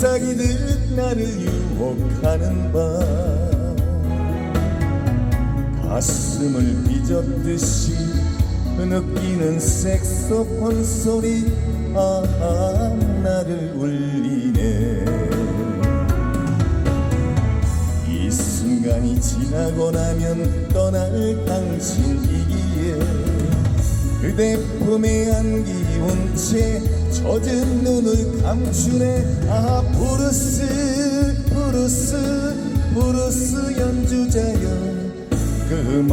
잎사귀듯 나를 유혹하는 밤. 가슴을 빚었듯이 느끼는 색소폰 소리 아 나를 울리네. 이 순간이 지나고 나면 떠날 당신이기에 그대 품에 안기운 채 젖은 눈을 감추네. 아 브루스 브루스 브루스 연주자여. 그음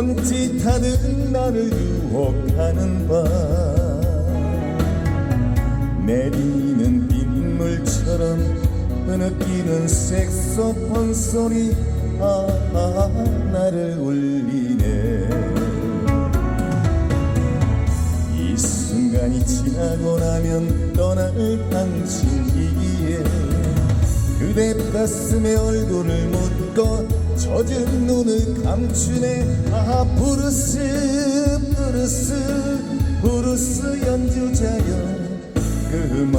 손짓하듯 나를 유혹하는 밤. 내리는 빗물처럼 흐느끼는 색소폰 소리 아, 아 나를 울리네. 이 순간이 지나고 나면 떠날 당신이기에 그대 가슴에 얼굴을 묻고 젖은 눈을 감추네. 아 브루스 브루스 브루스 연주자여. 그음